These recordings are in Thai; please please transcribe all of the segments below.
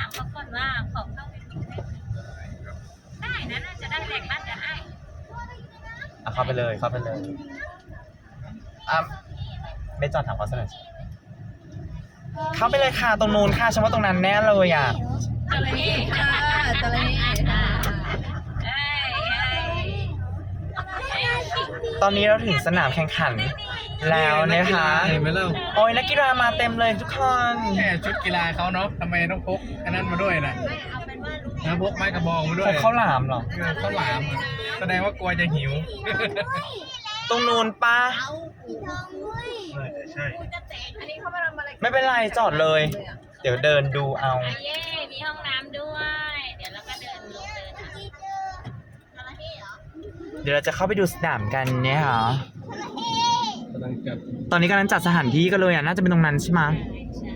ามเขาก่อนว่าขอเข้าไปดูได้ไหมได้นะน่าจะได้แหล่งบ้านจะให้อะเข้าไปเลยเข้าไปเลยอะไม่จอดถามเขาสักหน่อยเข้าไปเลยค่ะตรงนู้นค่ะฉันว่าตรงนั้นแน่เลยอะอะไรนี่ค่ะอะไรนี่ค่ะเอ้ย ตอนนี้เราถึงสนามแข่งขัน แล้วนะคะ เห็นไหมเล่าโอ้ยนักกีฬามาเต็มเลยทุกคนแค่ชุดกีฬาเขาเนาะทำไมต้องพกอันนั้นมาด้วยนะเอาเป็นว่าลูกนะพกไม้กระบองมาด้พวยกข้าวหลามเหรอ เออข้าวหลามอะแสดงว่ากลัวจะหิวตรงนู้นปะใช่จะเตะอันนี้เขามาทำอะไรไม่เป็นไรจอดเลย เดี๋ยวเดินดูเอา อะเย่มีห้องน้ำด้วย เดี๋ยวเราก็เดินลงเดินอะอะไรนี่เหรอเดี๋ยวเราจะเข้าไปดูสนามกันเนี่ยค่ะกำลังจัดตอนนี้กำลังจัดสถานที่กันเลยอะน่าจะเป็นตรงนั้นใช่ไหมใช่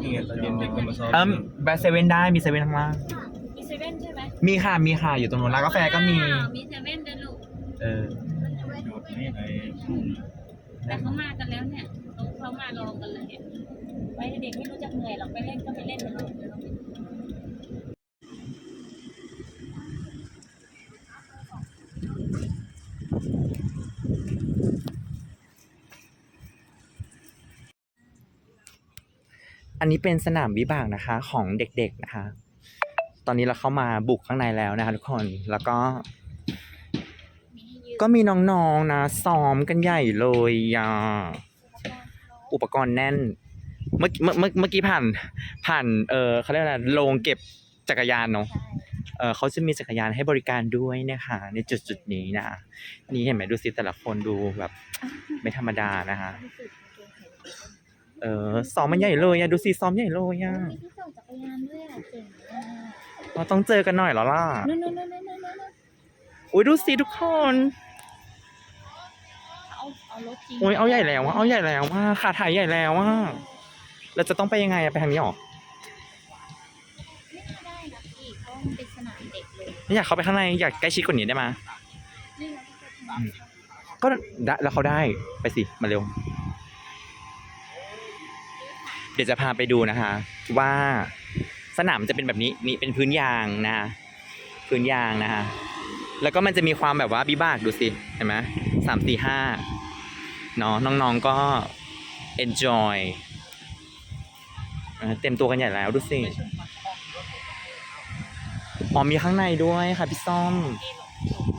นี่ไงตอนเย็นเด็กก็มาซ้อมเอิมแบทเซเว่นได้มีเซเว่นข้างล่างมีเซเว่นใช่ไหมมีค่ะมีค่ะอยู่ตรงนู้นร้านกาแฟก็มีว้าวมีเซเว่นด้วยลูก เออจอดนี่ไอ้แต่เขามากันแล้วเนี่ยเขาเขามารอกันเลยเนี่ยไว้เด็กไม่รู้จักเหนื่อยหรอกไปเล่นก็ไปเล่นนะลูกเดี๋ยวเราไป อันนี้เป็นสนามวิบากนะคะของเด็กๆนะคะ ตอนนี้เราเข้ามาบุกข้างในแล้วนะคะทุกคน แล้วก็ ก็มีน้องๆนะซ้อมกันใหญ่เลยอะอุปกรณ์แน่นเมื่อเมื่อเมื่อเมื่อกี้ผ่านผ่าน เออเขาเรียกอะไรโรงเก็บจักรยานเนาะเออเขาจะมีจักรยานให้บริการด้วยนะคะในจุดจุดๆนี้นะนี่เห็นไหมดูสิแต่ละคนดูแบบ ไม่ธรรมดานะคะ เออซ้อมมันใหญ่เลยอะดูสิซ้อมใหญ่เลยอะมีที่ส่งจักรยานด้วยอะเจ๋งมากเราต้องเจอกันหน่อยแล้วล่ะนู่นนู่นนู่นนู่นนู่นนู่นอุ้ยดูสิทุกคนเอาเอารถจริงโอ้ยเอาใหญ่แล้วอะเอาใหญ่แล้วว่าขาถ่ายใหญ่แล้วว่าเราจะต้องไปยังไงอะไปทางนี้หรอไม่น่าได้นะพี่เพราะว่ามันเป็นสนามเด็กเลยไม่อยากเข้าไปข้างในอยากใกล้ชิดกว่านี้ได้ไหมยนี่เราก็จะทำ ก็ได้แล้วเขาได้ไปสิมาเร็ว เดี๋ยวจะพาไปดูนะคะ ว่าสนามจะเป็นแบบนี้นี่เป็นพื้นยางนะพื้นยางนะคะแล้วก็มันจะมีความแบบว่าบิบากดูสิเห็นไหมสามสี่ห้าเนาะน้องๆก็ enjoy อ่าเต็มตัวกันใหญ่แล้วดูสิอ๋อมีข้างในด้วยค่ะพี่ส้ม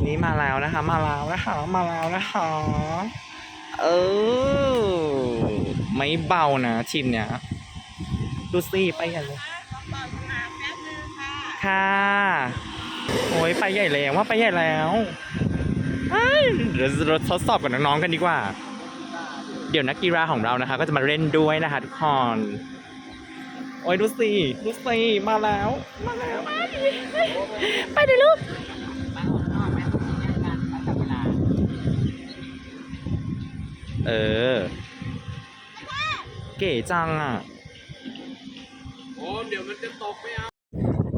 นี่มาแล้วนะคะ มาแล้วนะคะ มาแล้วนะคะ เออ ไม่เบานะทีมเนี้ยดูสิไปกันเลยค่ะ โอ้ยไปใหญ่แล้วว่าไปใหญ่แล้วเอ้ยเดี๋ยวเราทดสอบกับน้องๆกันดีกว่า เดี๋ยวนักกีฬาของเรานะคะ ก็จะมาเล่นด้วยนะคะทุกคนโอ้ยดูสิดูสิมาแล้ว มาแล้วไปเลยลูกเออ เก๋จังอะ โอ้เดี๋ยวมันจะตกไม่เอา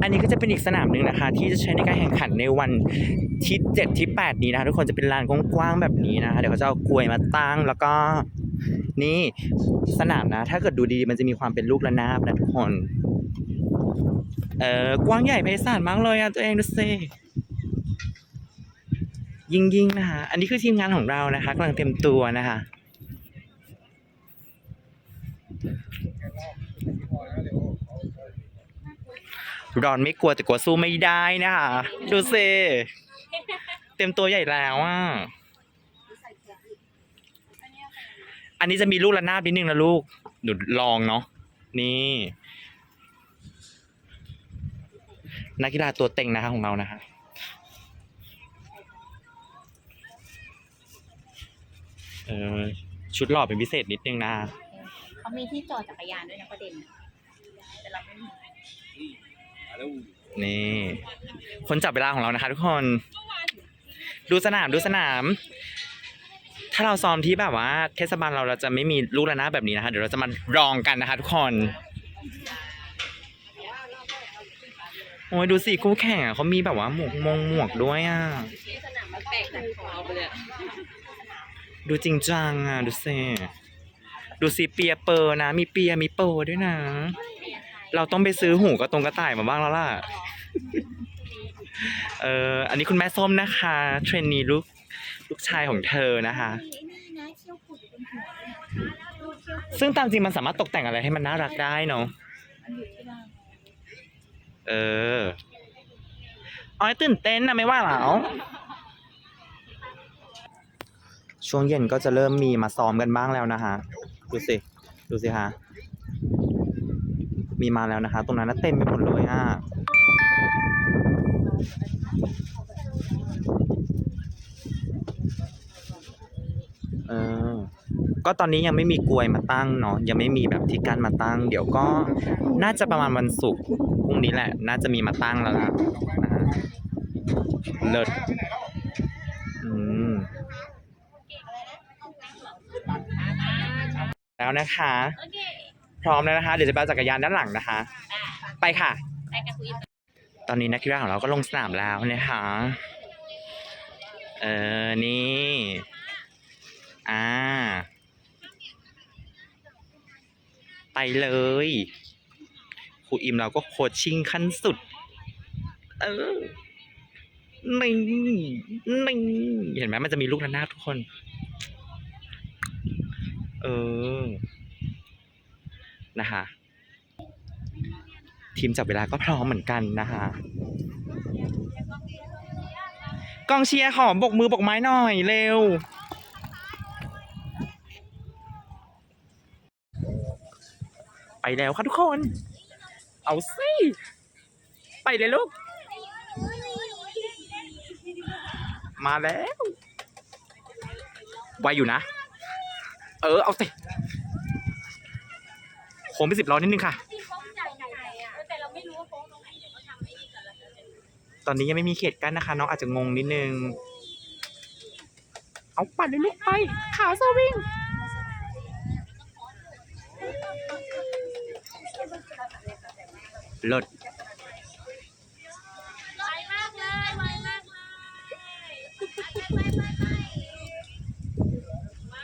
อันนี้ก็จะเป็นอีกสนามหนึ่งนะคะ ที่จะใช้ในการแข่งขันในวันที่เจ็ดที่แปดนี้นะคะทุกคนจะเป็นลานกว้างๆแบบนี้นะคะเดี๋ยวเขาจะเอากลวยมาตั้งแล้วก็นี่สนามนะ ถ้าเกิดดูดีๆมันจะมีความเป็นลูกระนาบนะทุกคนเออกว้างใหญ่ไพศาลมากเลยอะตัวเองดูสิยิงยิงๆนะคะอันนี้คือทีมงานของเรานะคะกำลังเตรียมตัวนะคะ ร้อนไม่กลัวแต่กลัวสู้ไม่ได้นะคะ ดูสิเต็มตัวใหญ่แล้วอะอันนี้จะมีลูกระนาบนิดนึงนะลูกหนูลองเนาะนี่ นักกีฬาตัวเต็งนะคะของเรานะคะเออชุดหล่อเป็นพิเศษนิดนึงนะ เขามีที่จอดจักรยานด้วยนะประเด็นแต่เราไม่มีนี่ คนจับเวลาของเรานะคะ ทุกคน ดูสนามดูสนาม ถ้าเราซ้อมที่แบบว่า เทศบาลเราเราจะไม่มีลูกระนาบแบบนี้นะคะ เดี๋ยวเราจะมาลองกันนะคะ ทุกคน โอ้ยดูสิคู่แข่งอะเขามีแบบว่าหมวกมงหมวกด้วยอะสนามมันแปลกจากของเราไปเลยดูจริงจังอะ ดูสิ ดูสิเปียเปอร์นะ มีเปียมีโปรด้วยนะ เราต้องไปซื้อหูกระตรงกระต่ายมาบ้างแล้วล่ะ เอออันนี้คุณแม่ส้มนะคะ เทรนนีลูกลูกชายของเธอนะคะ ซึ่งตามจริงมันสามารถตกแต่งอะไรให้มันน่ารักได้เนาะเอออ๋อยตื่นเต้นนะไม่ว่าเหรอช่วงเย็นก็จะเริ่มมีมาซ้อมกันบ้างแล้วนะคะ ดูสิ ดูสิคะมีมาแล้วนะคะ ตรงนั้นนะเต็มไปหมดเลยอะเออ ก็ตอนนี้ยังไม่มีกลวยมาตั้งเนาะ ยังไม่มีแบบที่กั้นมาตั้ง เดี๋ยวก็น่าจะประมาณวันศุกร์พรุ่งนี้แหละ น่าจะมีมาตั้งแล้วล่ะนะฮะเลิศอืม แล้วนะคะโอเคพร้อมแล้วนะคะ เดี๋ยวจะไปเอาจักรยานด้านหลังนะคะ ไปค่ะไปกับคุยตอนนี้นักกีฬาของเราก็ลงสนามแล้วนะคะ เออ นี่ อ่า ไปเลยครูอิมเราก็โคชชิ่งขั้นสุด เออนี่นี่เห็นไหมมันจะมีลูกระนาดทุกคน เออ นะคะ ทีมจับเวลาก็พร้อมเหมือนกันนะคะกองเชียร์ขอบกมือบกไม้หน่อยเร็ว ไปแล้วค่ะทุกคน เอาสิไปเลยลูก มาแล้ว ไวอยู่นะ เออ เอาสิโค้งไปสิบล้อนิดนึงค่ะ ที่โค้งใหญ่ไหนอะแต่เราไม่รู้ว่าโค้งตรงไหนเดี๋ยวเขาทำไอ้นี่กันแล้วเดี๋ยวจะตอนนี้ยังไม่มีเขตกั้นนะคะ น้องอาจจะงงนิดนึง เอาปั่นเลยลูกไปขาสวิง เลิศ ไวมากเลยไวมากเลยว้า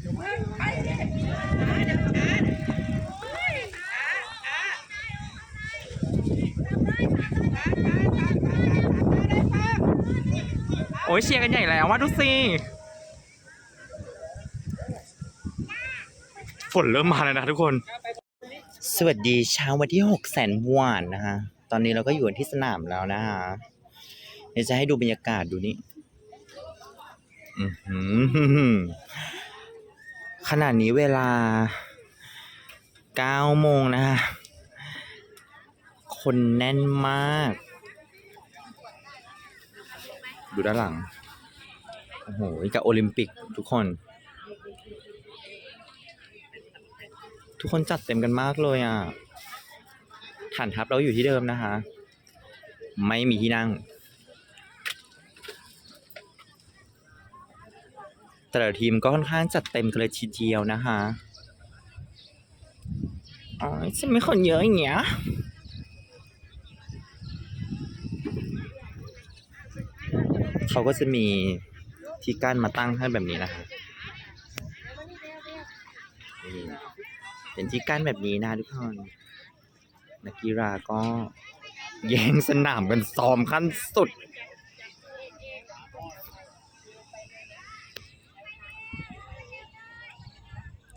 ว โอ้ยเชียร์กันใหญ่แล้วว่าดูสิฝนเริ่มมาแล้วนะทุกคน สวัสดีเช้าวันที่หกแสนวานนะฮะตอนนี้เราก็อยู่กันที่สนามแล้วนะฮะเดี๋ยวจะให้ดูบรรยากาศดูนี่อือหือ ขณะนี้เวลาเก้าโมงนะฮะคนแน่นมาก ดูด้านหลัง โอ้โหกับโอลิมปิกทุกคน ทุกคนจัดเต็มกันมากเลยอะ ฐานทัพเราอยู่ที่เดิมนะคะ ไม่มีที่นั่ง แต่ละทีมก็ค่อนข้างจัดเต็มกันเลยทีเดียวนะคะอ๋อจะไม่คนเยอะอย่างเงี้ยเขาก็จะมีที่กั้นมาตั้งให้แบบนี้นะคะนี่เป็นที่กั้นแบบนี้นะทุกคนนักกีฬาก็แย่งสนามกันซ้อมขั้นสุด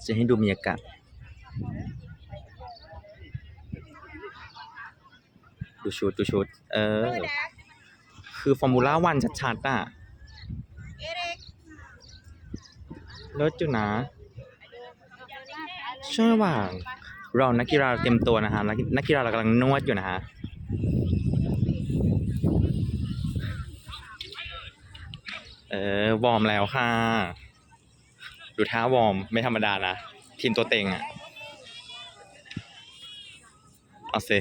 จะให้ดูบรรยากาศดูชุดดูชุด เออ คือฟอร์มูล่าวันชัดๆอะรถอยู่นะช่วงระหว่างเรานักกีฬาเตรียมตัวนะฮะนักนักกีฬาเรากำลังนวดอยู่นะฮะเออวอร์มแล้วค่ะ ดูท่าวอร์มไม่ธรรมดานะ ทีมตัวเต็งอะเอาสิ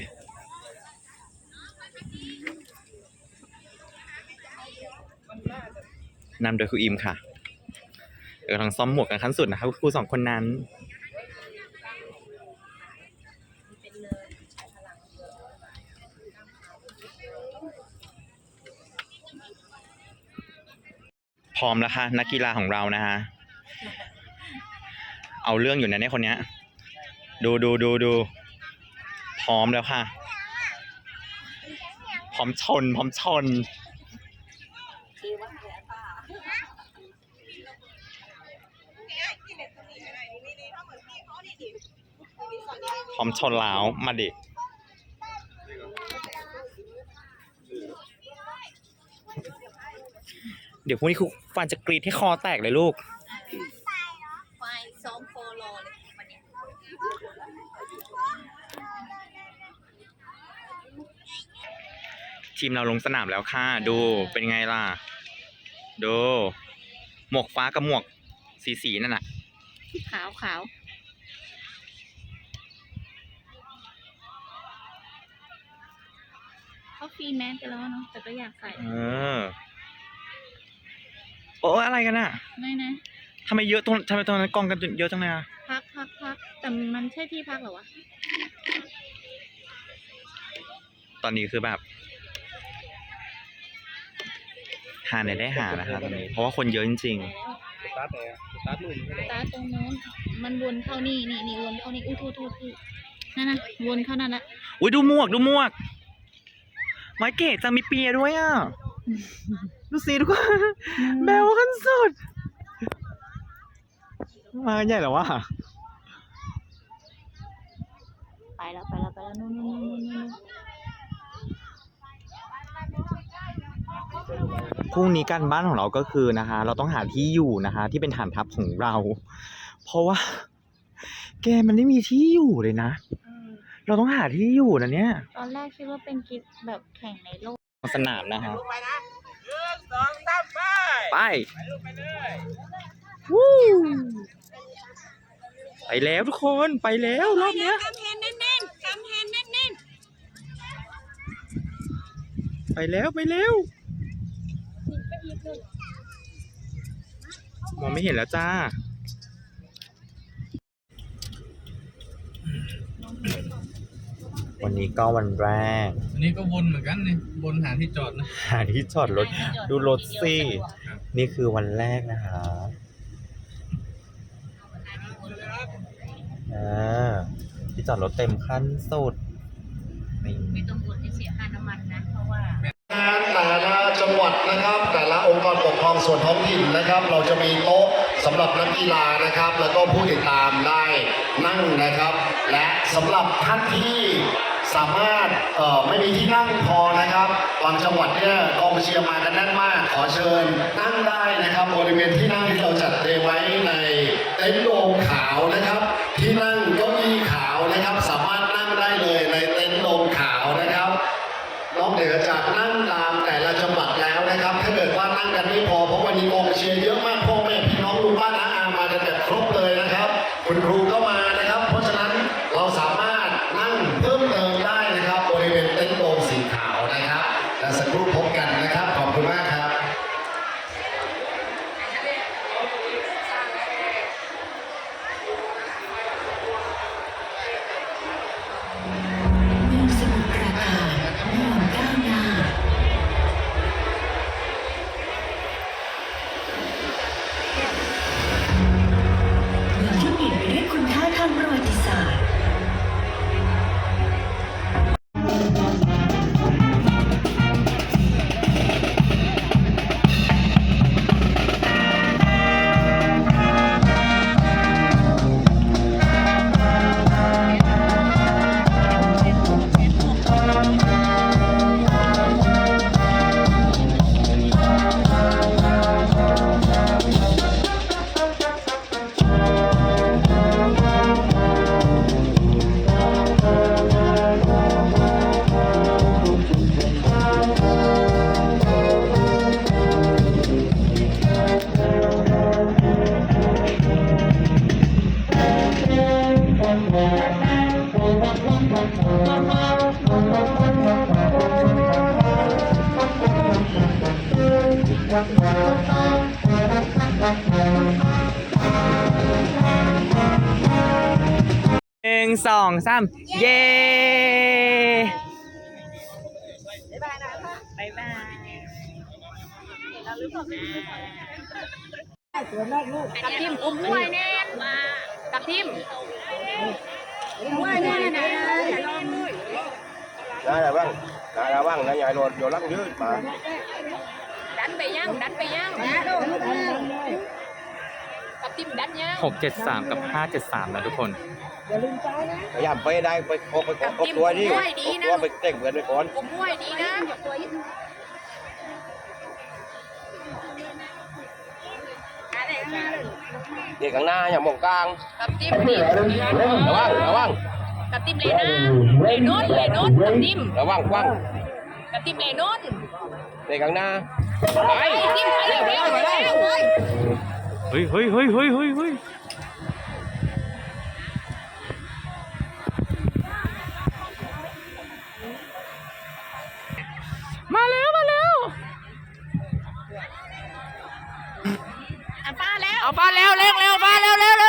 นำโดยครูอิมค่ะเดี๋ยวกำลังซ้อมหมวกกันขั้นสุดนะครับครูสองคนนั้น พร้อมแล้วค่ะนักกีฬาของเรานะฮะ เอาเรื่องอยู่นะเนี่ยคนเนี้ย ดูดูดูดูพร้อมแล้วค่ะ พร้อมชน พร้อมชน พร้อมชนแล้วมาดิเดี๋ยวพรุ่งนี้ครูฟันจะกรีดให้คอแตกเลยลูก ควายซ้อมโฟโลเลยวันเนี้ย ทีมเราลงสนามแล้วค่ะ ดูเป็นไงล่ะ ดู หมวกฟ้ากับหมวกสีสีๆนั่นน่ะ ขาวขาวเขาฟรีแมสไปแล้วเนาะแต่ก็อยากใส่ เออ โอ้อะไรกันน่ะไม่นะทำไมเยอะตรงทำไมตรงนั้นกองกันเยอะจังเลยอะพักพักพักแต่มันใช่ที่พักเหรอวะ ตอนนี้คือแบบ หาไหนได้หานะคะตอนนี้เพราะว่าคนเยอะจริงสตาร์ทไหนอะสตาร์ทลุ่มใช่ไหมตาตรงนู้น มันวนเข้านี่นี่นี่วนเข้านี่อุ้ยโทษโทษพี่นั่นนะวนเข้านั่นละๆอุ้ยดูหมวกดูหมวกไม้เกตจะมีเปียด้วยอะดูสิทุกคนแบวขั้นสุด มากันใหญ่แล้ววะไปแล้วไปแล้วไปแล้วนู่นนู่นนู่นนู่นพ รุ่งนี้การบ้านของเราก็คือนะคะ เราต้องหาที่อยู่นะคะ ที่เป็นฐานทัพของเรา เพราะว่า แกมันไม่มีที่อยู่เลยนะอืมเราต้องหาที่อยู่นะเนี่ย ตอนแรกคิดว่าเป็นกิฟแบบแข่งในโลกสนามนะฮะไปนะหนึ่งสองสามไปไปไปลูกไปเลยวู้ไปแล้วทุกคนไปแล้วรอบเนี้ยกำแพงแน่นๆกำแพงแน่นไปแล้วไปแล้ว มองไม่เห็นแล้วจ้า วันนี้ก็วันแรก อันนี้ก็วนเหมือนกันนี่วนหาที่จอดนะหาที่จอดรถ ดูรถสินี่คือวันแรกนะคะอ่าที่จอดรถเต็มขั้นสุดนี่ๆไม่ต้องบ่นให้เสียค่าน้ำมันนะ เพราะว่า งานแต่ละ จังหวัดนะครับ แต่ละองค์กรปกครองส่วนท้องถิ่นนะครับ เราจะมีโต๊ะสำหรับนักกีฬานะครับ แล้วก็ผู้ติดตามได้นั่งนะครับ และสำหรับท่านที่สามารถเอ่อไม่มีที่นั่งพอนะครับบางจังหวัดเนี่ยกองเชียร์มากันแน่นมาก ขอเชิญนั่งได้นะครับบริเวณที่นั่งที่เราจัดเตรียมไว้ในเต็นท์โดมขาวนะครับ ที่นั่ง หนึ่งสองสามเย้บ๊ายบายแล้วหรือเปล่ากับทิมอุ้มด้วยแน่นมากับทิม ได้แล้วบ้างได้แล้วบ้างนะยายโดนโยนลังยืดมาดันไปย่างดันไปย่างกับทิมดันย่างหกเจ็ดสามกับห้าเจ็ดสามนะทุกคนพยายามไปได้ไปครบไปครบตัวนี่ครบตัวไปเต่งเงินไปก่อนอุ้มด้วยดีนะเด็กข้างหน้าอย่ามองกลางกับทิมนี่ระวังระวังกับทิมเลน่าเลนนเลนนกับทิมระวังกว้างกับทิมเลนนเด็กข้างหน้าไปไปทิมไปเร็วเร็วเร็วเฮ้ยเฮ้ยเฮ้ยเฮ้ยเฮ้ย บ้าแล้วเร็วเร็วเร็วป้าเร็วเร็ว